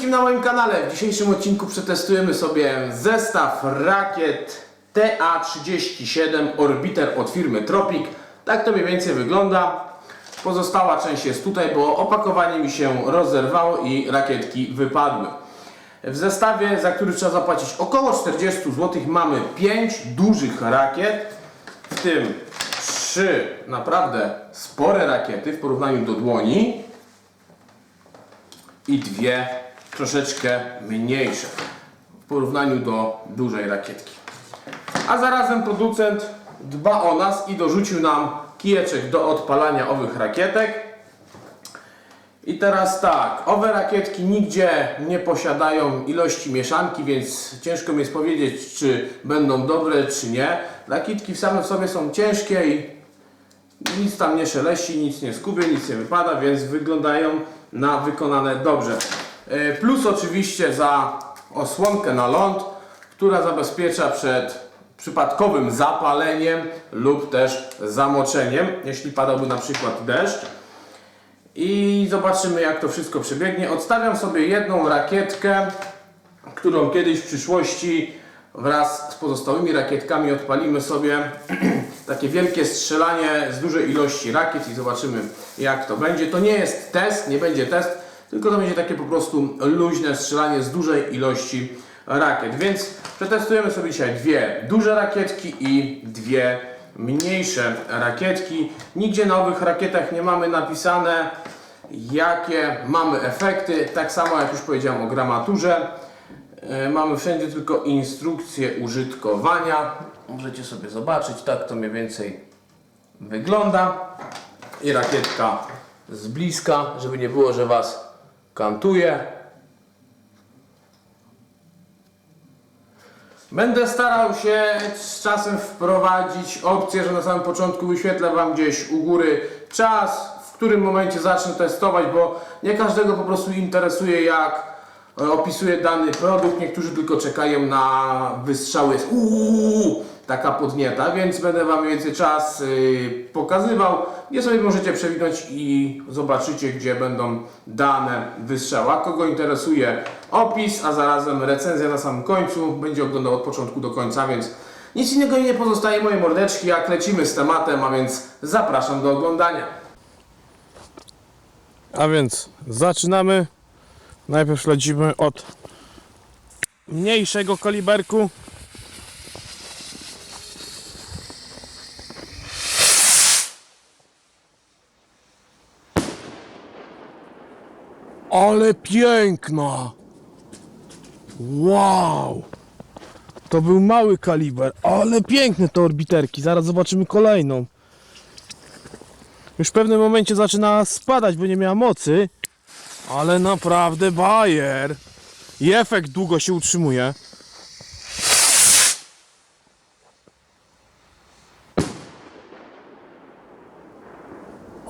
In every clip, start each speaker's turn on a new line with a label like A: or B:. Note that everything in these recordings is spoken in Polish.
A: wszystkim na moim kanale. W dzisiejszym odcinku przetestujemy sobie zestaw rakiet TA-37 Orbiter od firmy Tropic. Tak to mniej więcej wygląda. Pozostała część jest tutaj, bo opakowanie mi się rozerwało i rakietki wypadły. W zestawie, za który trzeba zapłacić około 40 zł, mamy 5 dużych rakiet, w tym 3 naprawdę spore rakiety w porównaniu do dłoni i dwie troszeczkę mniejsze w porównaniu do dużej rakietki. A zarazem producent dba o nas i dorzucił nam kijeczek do odpalania owych rakietek. I teraz tak, owe rakietki nigdzie nie posiadają ilości mieszanki, więc ciężko mi jest powiedzieć, czy będą dobre, czy nie. Rakietki same w sobie są ciężkie i nic tam nie szeleści, nic nie skubie, nic nie wypada, więc wyglądają na wykonane dobrze. E, Plus oczywiście za osłonkę na ląd, która zabezpiecza przed przypadkowym zapaleniem lub też zamoczeniem, jeśli padałby na przykład deszcz. I zobaczymy jak to wszystko przebiegnie. Odstawiam sobie jedną rakietkę, którą kiedyś w przyszłości wraz z pozostałymi rakietkami odpalimy sobie takie wielkie strzelanie z dużej ilości rakiet i zobaczymy jak to będzie. To nie jest test, nie będzie test, tylko to będzie takie po prostu luźne strzelanie z dużej ilości rakiet. Więc przetestujemy sobie dzisiaj dwie duże rakietki i dwie mniejsze rakietki. Nigdzie na owych rakietach nie mamy napisane jakie mamy efekty, tak samo jak już powiedziałem o gramaturze. E, Mamy wszędzie tylko instrukcje użytkowania. Możecie sobie zobaczyć, tak to mniej więcej wygląda. I rakietka z bliska, żeby nie było, że Was kantuje. Będę starał się z czasem wprowadzić opcję, że na samym początku wyświetlę Wam gdzieś u góry czas, w którym momencie zacznę testować, bo nie każdego po prostu interesuje jak e, opisuje dany produkt. Niektórzy tylko czekają na wystrzały. Uuu, taka podnieta, więc będę Wam więcej czas y, pokazywał, gdzie sobie możecie przewinąć i zobaczycie, gdzie będą dane wystrzały. A kogo interesuje opis, a zarazem recenzja na samym końcu, będzie oglądał od początku do końca, więc nic innego nie pozostaje moje mordeczki, jak lecimy z tematem, a więc zapraszam do oglądania.
B: A więc zaczynamy. Najpierw lecimy od mniejszego kaliberku. Ale piękna! Wow! To był mały kaliber, ale piękne te orbiterki. Zaraz zobaczymy kolejną. Już w pewnym momencie zaczyna spadać, bo nie miała mocy. Ale naprawdę bajer. I efekt długo się utrzymuje.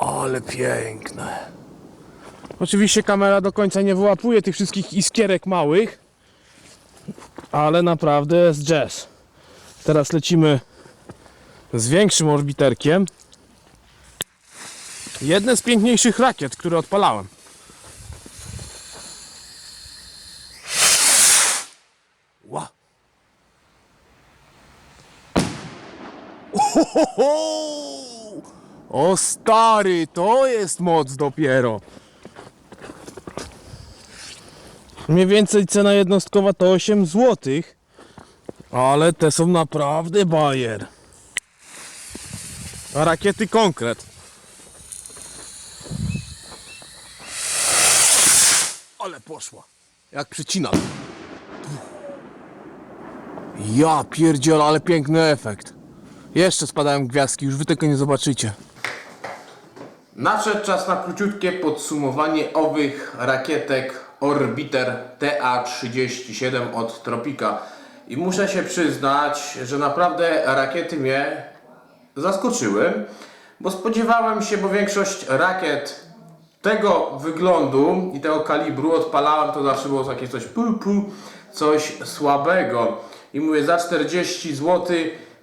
B: Ale piękne. Oczywiście kamera do końca nie wyłapuje tych wszystkich iskierek małych. Ale naprawdę jest jazz. Teraz lecimy z większym orbiterkiem. Jedne z piękniejszych rakiet, które odpalałem. Ohoho! O stary, to jest moc dopiero. Mniej więcej cena jednostkowa to 8 zł. Ale te są naprawdę bajer. Rakiety konkret. Ale poszła. Jak przycinam. Ja pierdziel, ale piękny efekt. Jeszcze spadają gwiazdki, już wy tego nie zobaczycie.
A: Nadszedł czas na króciutkie podsumowanie owych rakietek Orbiter TA-37 od Tropika. I muszę się przyznać, że naprawdę rakiety mnie zaskoczyły, bo spodziewałem się, bo większość rakiet tego wyglądu i tego kalibru odpalałem, to zawsze było takie coś pu, coś słabego. I mówię, za 40 zł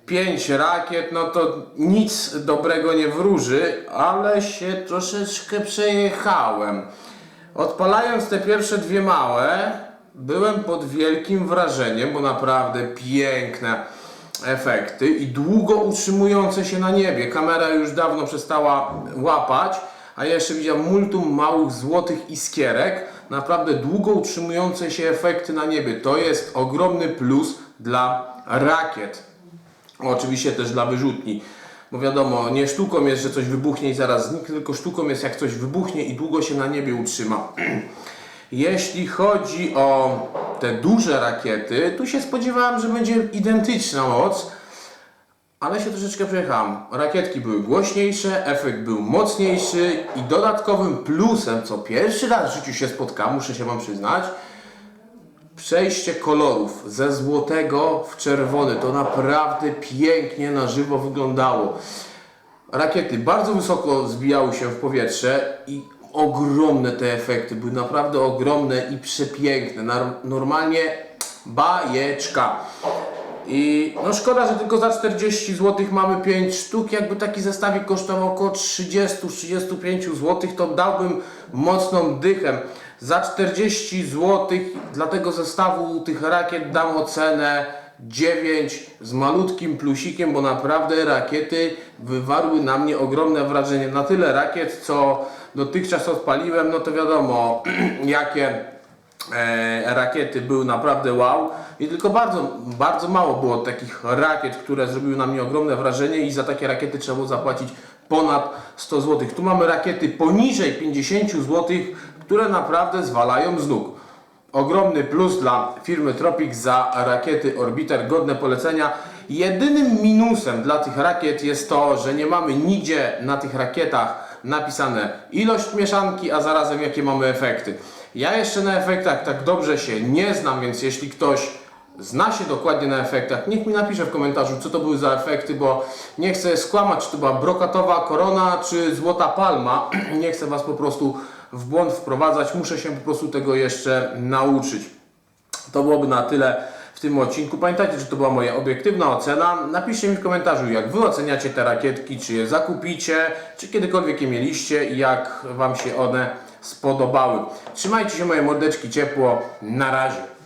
A: 5 rakiet, no to nic dobrego nie wróży, ale się troszeczkę przejechałem. Odpalając te pierwsze dwie małe, byłem pod wielkim wrażeniem, bo naprawdę piękne efekty i długo utrzymujące się na niebie. Kamera już dawno przestała łapać, a ja jeszcze widziałem multum małych złotych iskierek. Naprawdę długo utrzymujące się efekty na niebie. To jest ogromny plus dla rakiet. Oczywiście też dla wyrzutni. Bo wiadomo, nie sztuką jest, że coś wybuchnie i zaraz zniknie, tylko sztuką jest, jak coś wybuchnie i długo się na niebie utrzyma. Jeśli chodzi o te duże rakiety, tu się spodziewałem, że będzie identyczna moc, ale się troszeczkę przejechałem. Rakietki były głośniejsze, efekt był mocniejszy i dodatkowym plusem, co pierwszy raz w życiu się spotkałem, muszę się Wam przyznać, przejście kolorów ze złotego w czerwony. To naprawdę pięknie na żywo wyglądało. Rakiety bardzo wysoko zbijały się w powietrze i ogromne te efekty. Były naprawdę ogromne i przepiękne. Normalnie bajeczka. I no szkoda, że tylko za 40 zł mamy 5 sztuk. Jakby taki zestawik kosztował około 30-35 zł, to dałbym mocną dychę. Za 40 zł dla tego zestawu tych rakiet dam ocenę 9 z malutkim plusikiem, bo naprawdę rakiety wywarły na mnie ogromne wrażenie. Na tyle rakiet, co dotychczas odpaliłem, no to wiadomo, jakie e, rakiety były naprawdę wow i tylko bardzo, bardzo mało było takich rakiet, które zrobiły na mnie ogromne wrażenie i za takie rakiety trzeba było zapłacić ponad 100 zł. Tu mamy rakiety poniżej 50 zł, które naprawdę zwalają z nóg. Ogromny plus dla firmy Tropic za rakiety Orbiter, godne polecenia. Jedynym minusem dla tych rakiet jest to, że nie mamy nigdzie na tych rakietach napisane ilość mieszanki, a zarazem jakie mamy efekty. Ja jeszcze na efektach tak dobrze się nie znam, więc jeśli ktoś zna się dokładnie na efektach, niech mi napisze w komentarzu, co to były za efekty, bo nie chcę skłamać, czy to była brokatowa korona, czy złota palma. nie chcę Was po prostu w błąd wprowadzać, muszę się po prostu tego jeszcze nauczyć. To byłoby na tyle w tym odcinku. Pamiętajcie, że to była moja obiektywna ocena. Napiszcie mi w komentarzu, jak Wy oceniacie te rakietki, czy je zakupicie, czy kiedykolwiek je mieliście i jak Wam się one spodobały. Trzymajcie się moje mordeczki ciepło. Na razie.